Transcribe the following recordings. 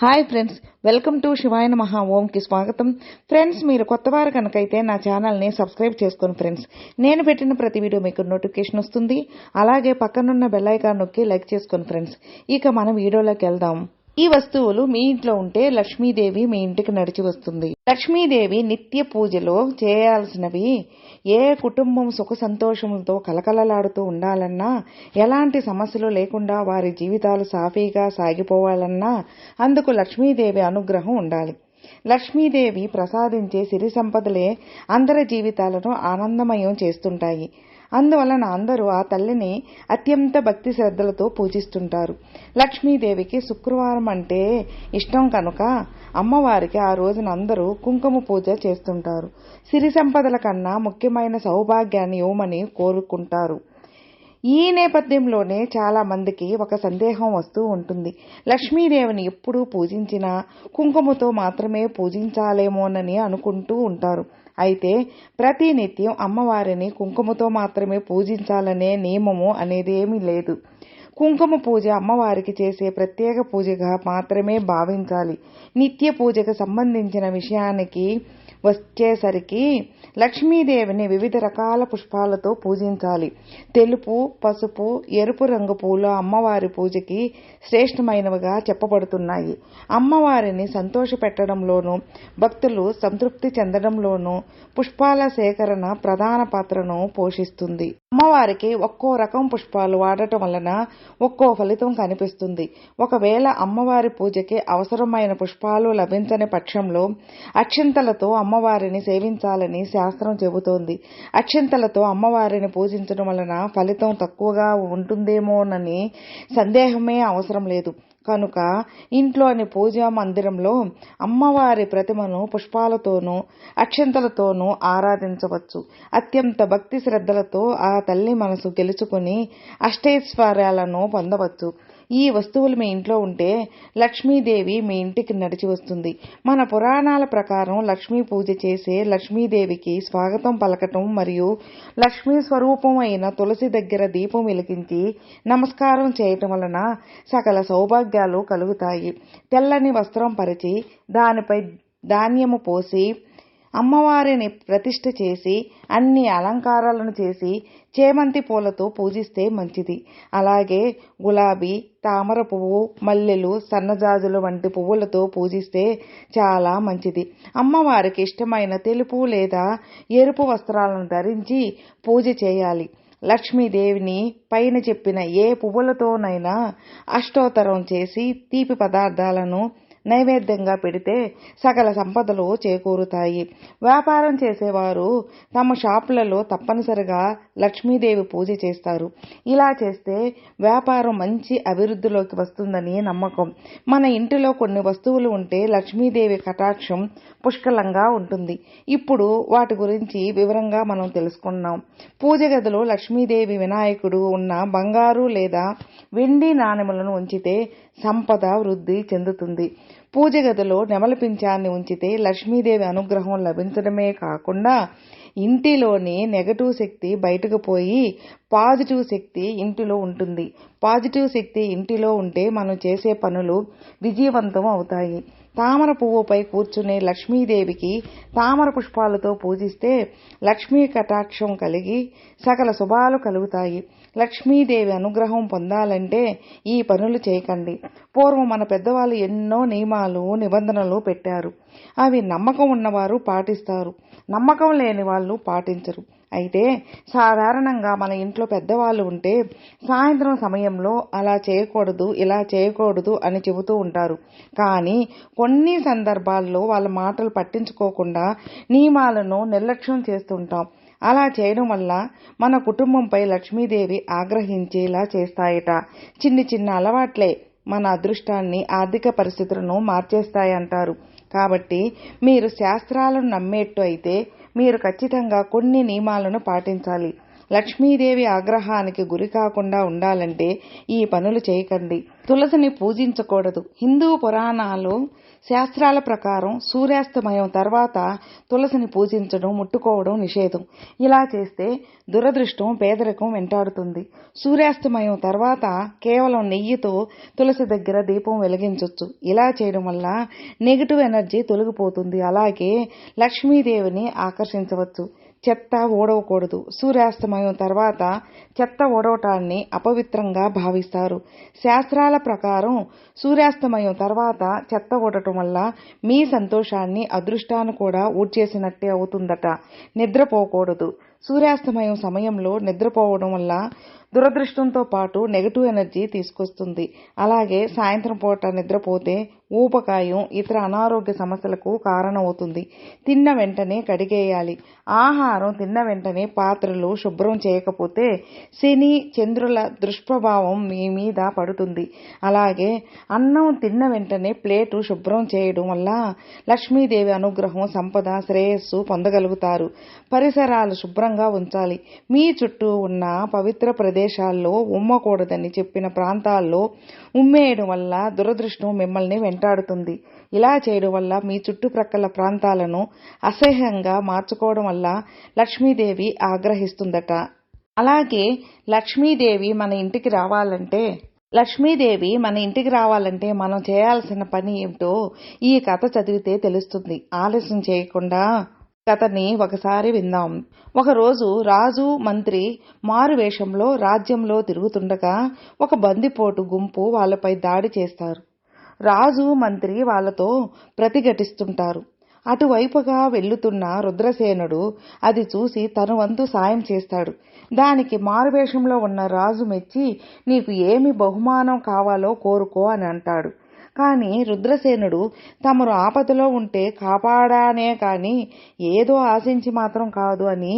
Hi friends welcome to Shivayana మహా ఓంకి స్వాగతం ఫ్రెండ్స్ మీరు కొత్తవారు కనుకైతే నా ఛానల్ని సబ్స్క్రైబ్ చేసుకోండి ఫ్రెండ్స్ నేను పెట్టిన ప్రతి వీడియో మీకు నోటిఫికేషన్ వస్తుంది అలాగే పక్కనున్న బెల్ ఐకాన్ నొక్కి లైక్ చేసుకోండి ఫ్రెండ్స్ ఇక మన వీడియోలోకి వెళ్దాం ఈ వస్తువులు మీ ఇంట్లో ఉంటే లక్ష్మీదేవి మీ ఇంటికి నడిచి వస్తుంది. లక్ష్మీదేవి నిత్య పూజలో చేయాల్సినవి ఏ కుటుంబం సుఖ సంతోషంతో కలకలలాడుతూ ఉండాలన్నా ఎలాంటి సమస్యలు లేకుండా వారి జీవితాలు సాఫీగా సాగిపోవాలన్నా అందుకు లక్ష్మీదేవి అనుగ్రహం ఉండాలి. లక్ష్మీదేవి ప్రసాదించే సిరి సంపదలే అందరి జీవితాలను ఆనందమయం చేస్తుంటాయి. అందువలన అందరూ ఆ తల్లిని అత్యంత భక్తి శ్రద్ధలతో పూజిస్తుంటారు. లక్ష్మీదేవికి శుక్రవారం అంటే ఇష్టం కనుక అమ్మవారికి ఆ రోజున అందరూ కుంకుమ పూజ చేస్తుంటారు. సిరి సంపదల కన్నా ముఖ్యమైన సౌభాగ్యాన్ని ఇవ్వమని కోరుకుంటారు. ఈ నేపథ్యంలోనే చాలా మందికి ఒక సందేహం వస్తూ ఉంటుంది. లక్ష్మీదేవిని ఎప్పుడూ పూజించినా కుంకుమతో మాత్రమే పూజించాలేమోనని అనుకుంటూ ఉంటారు. అయితే ప్రతి నిత్యం అమ్మవారిని కుంకుమతో మాత్రమే పూజించాలనే నియమము అనేది ఏమీ లేదు. కుంకుమ పూజ అమ్మవారికి చేసే ప్రత్యేక పూజగా మాత్రమే భావించాలి. నిత్య పూజకు సంబంధించిన విషయానికి వచ్చేసరికి లక్ష్మీదేవిని వివిధ రకాల పుష్పాలతో పూజించాలి. తెలుపు పసుపు ఎరుపు రంగు పూలు అమ్మవారి పూజకి శ్రేష్టమైనవిగా చెప్పబడుతున్నాయి. అమ్మవారిని సంతోషపెట్టడంలోనూ భక్తులు సంతృప్తి చెందడంలోనూ పుష్పాల సేకరణ ప్రధాన పాత్రను పోషిస్తుంది. అమ్మవారికి ఒక్కో రకం పుష్పాలు వాడటం వలన ఒక్కో ఫలితం కనిపిస్తుంది. ఒకవేళ అమ్మవారి పూజకి అవసరమైన పుష్పాలు లభించని పక్షంలో అక్షింతలతో అమ్మవారిని సేవించాలని శాస్త్రం చెబుతోంది. అక్షింతలతో అమ్మవారిని పూజించడం వలన ఫలితం తక్కువగా ఉంటుందేమోనని సందేహమే అవసరం లేదు. కనుక ఇంట్లోని పూజా మందిరంలో అమ్మవారి ప్రతిమను పుష్పాలతోనూ అక్షంతలతోనూ ఆరాధించవచ్చు. అత్యంత భక్తి శ్రద్ధలతో ఆ తల్లి మనసు గెలుచుకుని అష్టైశ్వర్యాలను పొందవచ్చు. ఈ వస్తువులు మీ ఇంట్లో ఉంటే లక్ష్మీదేవి మీ ఇంటికి నడిచి వస్తుంది. మన పురాణాల ప్రకారం లక్ష్మీ పూజ చేసే లక్ష్మీదేవికి స్వాగతం పలకటం మరియు లక్ష్మీ స్వరూపం అయిన తులసి దగ్గర దీపం వెలిగించి నమస్కారం చేయటం వలన సకల సౌభాగ్యాలు కలుగుతాయి. తెల్లని వస్త్రం పరిచి దానిపై ధాన్యము పోసి అమ్మవారిని ప్రతిష్ఠ చేసి అన్ని అలంకారాలను చేసి చేమంతి పూలతో పూజిస్తే మంచిది. అలాగే గులాబీ తామర పువ్వు మల్లెలు సన్నజాజులు వంటి పువ్వులతో పూజిస్తే చాలా మంచిది. అమ్మవారికి ఇష్టమైన తెలుపు లేదా ఎరుపు వస్త్రాలను ధరించి పూజ చేయాలి. లక్ష్మీదేవిని పైన చెప్పిన ఏ పువ్వులతోనైనా అష్టోత్తరం చేసి తీపి పదార్థాలను నైవేద్యంగా పెడితే సకల సంపదలు చేకూరుతాయి. వ్యాపారం చేసేవారు తమ షాపులలో తప్పనిసరిగా లక్ష్మీదేవి పూజ చేస్తారు. ఇలా చేస్తే వ్యాపారం మంచి అభివృద్ధిలోకి వస్తుందని నమ్మకం. మన ఇంటిలో కొన్ని వస్తువులు ఉంటే లక్ష్మీదేవి కటాక్షం పుష్కలంగా ఉంటుంది. ఇప్పుడు వాటి గురించి వివరంగా మనం తెలుసుకున్నాం. పూజ గదిలో లక్ష్మీదేవి వినాయకుడు ఉన్న బంగారు లేదా వెండి నాణెములను ఉంచితే సంపద వృద్ధి చెందుతుంది. పూజ గదిలో నెమల పింఛాన్ని ఉంచితే లక్ష్మీదేవి అనుగ్రహం లభించడమే కాకుండా ఇంటిలోని నెగటివ్ శక్తి బయటకు పోయి పాజిటివ్ శక్తి ఇంటిలో ఉంటుంది. పాజిటివ్ శక్తి ఇంటిలో ఉంటే మనం చేసే పనులు విజయవంతం అవుతాయి. తామర పువ్వుపై కూర్చునే లక్ష్మీదేవికి తామర పుష్పాలతో పూజిస్తే లక్ష్మీ కటాక్షం కలిగి సకల శుభాలు కలుగుతాయి. లక్ష్మీదేవి అనుగ్రహం పొందాలంటే ఈ పనులు చేయకండి. పూర్వం మన పెద్దవాళ్ళు ఎన్నో నియమాలు నిబంధనలు పెట్టారు. అవి నమ్మకం ఉన్నవారు పాటిస్తారు. నమ్మకం లేని వాళ్ళు పాటించరు. అయితే సాధారణంగా మన ఇంట్లో పెద్దవాళ్ళు ఉంటే సాయంత్రం సమయంలో అలా చేయకూడదు ఇలా చేయకూడదు అని చెబుతూ ఉంటారు. కానీ కొన్ని సందర్భాల్లో వాళ్ళ మాటలు పట్టించుకోకుండా నియమాలను నిర్లక్ష్యం చేస్తుంటాం. అలా చేయడం వల్ల మన కుటుంబంపై లక్ష్మీదేవి ఆగ్రహించేలా చేస్తాయట. చిన్ని చిన్న అలవాట్లే మన అదృష్టాన్ని ఆర్థిక పరిస్థితులను మార్చేస్తాయంటారు. కాబట్టి మీరు శాస్త్రాలను నమ్మేట్టు అయితే మీరు ఖచ్చితంగా కొన్ని నియమాలను పాటించాలి. లక్ష్మీదేవి ఆగ్రహానికి గురి కాకుండా ఉండాలంటే ఈ పనులు చేయకండి. తులసిని పూజించకూడదు. హిందూ పురాణాలు శాస్త్రాల ప్రకారం సూర్యాస్తమయం తర్వాత తులసిని పూజించడం ముట్టుకోవడం నిషేధం. ఇలా చేస్తే దురదృష్టం పేదరికం వెంటాడుతుంది. సూర్యాస్తమయం తర్వాత కేవలం నెయ్యితో తులసి దగ్గర దీపం వెలిగించవచ్చు ఇలా చేయడం వల్ల నెగిటివ్ ఎనర్జీ తొలగిపోతుంది. అలాగే లక్ష్మీదేవిని ఆకర్షించవచ్చు. చెత్త ఓడవకూడదు సూర్యాస్తమయం తర్వాత చెత్త ఓడవటాన్ని అపవిత్రంగా భావిస్తారు. శాస్త్రాల ప్రకారం సూర్యాస్తమయం తర్వాత చెత్త ఊడటం వల్ల మీ సంతోషాన్ని అదృష్టాన్ని కూడా ఊడ్చేసినట్టే అవుతుందట. నిద్రపోకూడదు. సూర్యాస్తమయం సమయంలో నిద్రపోవడం వల్ల దురదృష్టంతో పాటు నెగటివ్ ఎనర్జీ తీసుకొస్తుంది. అలాగే సాయంత్రం పూట నిద్రపోతే ఊపకాయం ఇతర అనారోగ్య సమస్యలకు కారణమవుతుంది. తిన్న వెంటనే కడిగేయాలి. ఆహారం తిన్న వెంటనే పాత్రలు శుభ్రం చేయకపోతే శని చంద్రుల దుష్ప్రభావం మీ మీద పడుతుంది. అలాగే అన్నం తిన్న వెంటనే ప్లేటు శుభ్రం చేయడం వల్ల లక్ష్మీదేవి అనుగ్రహం సంపద శ్రేయస్సు పొందగలుగుతారు. పరిసరాలు శుభ్రంగా ఉంచాలి. మీ చుట్టూ ఉన్న పవిత్ర ప్రదేశాల్లో ఉమ్మకూడదని చెప్పిన ప్రాంతాల్లో ఉమ్మేయడం వల్ల దురదృష్టం మిమ్మల్ని వెంటాడుతుంది. ఇలా చేయడం వల్ల మీ చుట్టుప్రక్కల ప్రాంతాలను అసహ్యంగా మార్చుకోవడం వల్ల లక్ష్మీదేవి ఆగ్రహిస్తుందట. అలాగే లక్ష్మీదేవి మన ఇంటికి రావాలంటే లక్ష్మీదేవి మన ఇంటికి రావాలంటే మనం చేయాల్సిన పని ఏమిటో ఈ కథ చదివితే తెలుస్తుంది. ఆలస్యం చేయకుండా కథని ఒకసారి విందాం. ఒకరోజు రాజు మంత్రి మారువేషంలో రాజ్యంలో తిరుగుతుండగా ఒక బందిపోటు గుంపు వాళ్ళపై దాడి చేస్తారు. రాజు మంత్రి వాళ్ళతో ప్రతిఘటిస్తుంటారు. అటువైపుగా వెళ్ళుతున్న రుద్రసేనుడు అది చూసి తన వంతు సాయం చేస్తాడు. దానికి మారువేషంలో ఉన్న రాజు మెచ్చి నీకు ఏమి బహుమానం కావాలో కోరుకో అని అంటాడు. కానీ రుద్రసేనుడు తమరు ఆపదలో ఉంటే కాపాడానే కాని ఏదో ఆశించి మాత్రం కాదు అని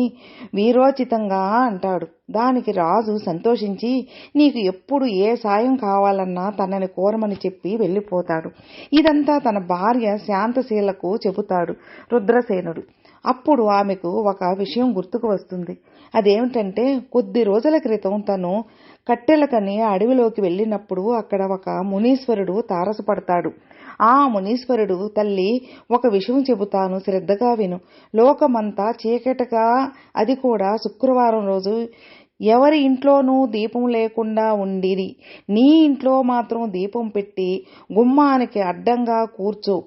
వీరోచితంగా అంటాడు. దానికి రాజు సంతోషించి నీకు ఎప్పుడు ఏ సాయం కావాలన్నా తనని కోరమని చెప్పి వెళ్ళిపోతాడు. ఇదంతా తన భార్య శాంతశీలకు చెబుతాడు రుద్రసేనుడు. అప్పుడు ఆమెకు ఒక విషయం గుర్తుకు వస్తుంది. అదేమిటంటే కొద్ది రోజుల క్రితం తను కట్టెలకని అడవిలోకి వెళ్ళినప్పుడు అక్కడ ఒక మునీశ్వరుడు తారసపడతాడు. ఆ మునీశ్వరుడు తల్లి ఒక విషయం చెబుతాను శ్రద్ధగా విను. లోకమంతా చీకటిగా అది కూడా శుక్రవారం రోజు. ఎవరి ఇంట్లోనూ దీపం లేకుండా ఉండిది నీ ఇంట్లో మాత్రం దీపం పెట్టి గుమ్మానికి అడ్డంగా కూర్చో.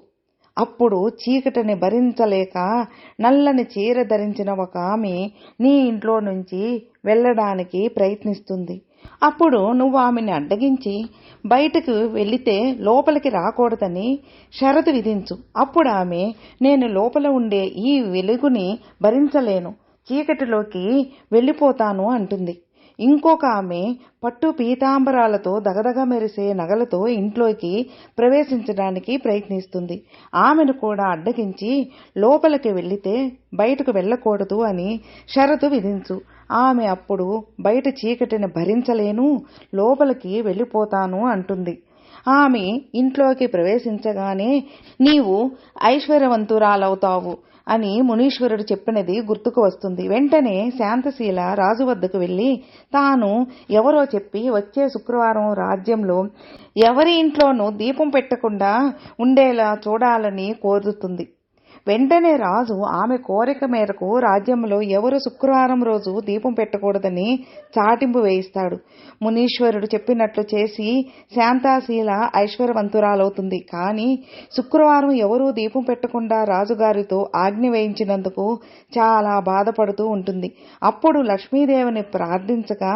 అప్పుడు చీకటిని భరించలేక నల్లని చీర ధరించిన ఒక ఆమె నీ ఇంట్లో నుంచి వెళ్ళడానికి ప్రయత్నిస్తుంది. అప్పుడు నువ్వు ఆమెని అడ్డగించి బయటకు వెళితే లోపలికి రాకూడదని షరతు విధించు. అప్పుడు ఆమె నేను లోపల ఉండే ఈ వెలుగుని భరించలేను. చీకటిలోకి వెళ్ళిపోతాను అంటుంది. ఇంకొక ఆమె పట్టు పీతాంబరాలతో దగదగ మెరిసే నగలతో ఇంట్లోకి ప్రవేశించడానికి ప్రయత్నిస్తుంది. ఆమెను కూడా అడ్డగించి లోపలికి వెళ్ళితే బయటకు వెళ్ళకూడదు అని షరతు విధించు. ఆమె అప్పుడు బయట చీకటిని భరించలేను లోపలికి వెళ్ళిపోతాను అంటుంది. ఆమె ఇంట్లోకి ప్రవేశించగానే నీవు ఐశ్వర్యవంతురాలవుతావు. అని మునీశ్వరుడు చెప్పినది గుర్తుకు వస్తుంది. వెంటనే శాంతశీల రాజు వద్దకు వెళ్ళి తాను ఎవరో చెప్పి వచ్చే శుక్రవారం రాజ్యంలో ఎవరి ఇంట్లోనూ దీపం పెట్టకుండా ఉండేలా చూడాలని కోరుతుంది. వెంటనే రాజు ఆమె కోరిక మేరకు రాజ్యంలో ఎవరు శుక్రవారం రోజు దీపం పెట్టకూడదని చాటింపు వేయిస్తాడు. మునీశ్వరుడు చెప్పినట్లు చేసి శాంతాశీల ఐశ్వర్యవంతురాలవుతుంది. కానీ శుక్రవారం ఎవరూ దీపం పెట్టకుండా రాజుగారితో ఆజ్ఞ వేయించినందుకు చాలా బాధపడుతూ ఉంటుంది. అప్పుడు లక్ష్మీదేవిని ప్రార్థించగా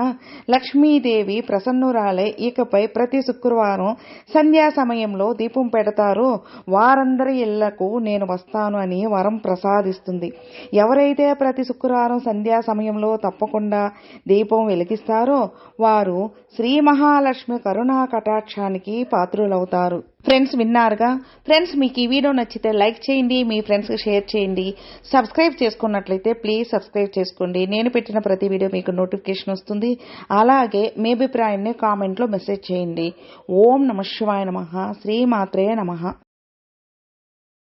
లక్ష్మీదేవి ప్రసన్నురాలే ఇకపై ప్రతి శుక్రవారం సంధ్యా సమయంలో దీపం పెడతారు. వారందరి ఇళ్ళకు నేను వస్తాను అని వరం ప్రసాదిస్తుంది. ఎవరైతే ప్రతి శుక్రవారం సంధ్యా సమయంలో తప్పకుండా దీపం వెలిగిస్తారో వారు శ్రీ మహాలక్ష్మి కరుణా కటాక్షానికి పాత్రులవుతారు. ఫ్రెండ్స్ విన్నారుగా? ఫ్రెండ్స్ మీకు ఈ వీడియో నచ్చితే లైక్ చేయండి మీ ఫ్రెండ్స్కి షేర్ చేయండి. సబ్స్క్రైబ్ చేసుకున్నట్లయితే ప్లీజ్ సబ్స్క్రైబ్ చేసుకోండి. నేను పెట్టిన ప్రతి వీడియో మీకు నోటిఫికేషన్ వస్తుంది. అలాగే మీ అభిప్రాయాన్ని కామెంట్లో మెసేజ్ చేయండి. ఓం నమ శివాయ నమ. శ్రీమాత్రే నమ.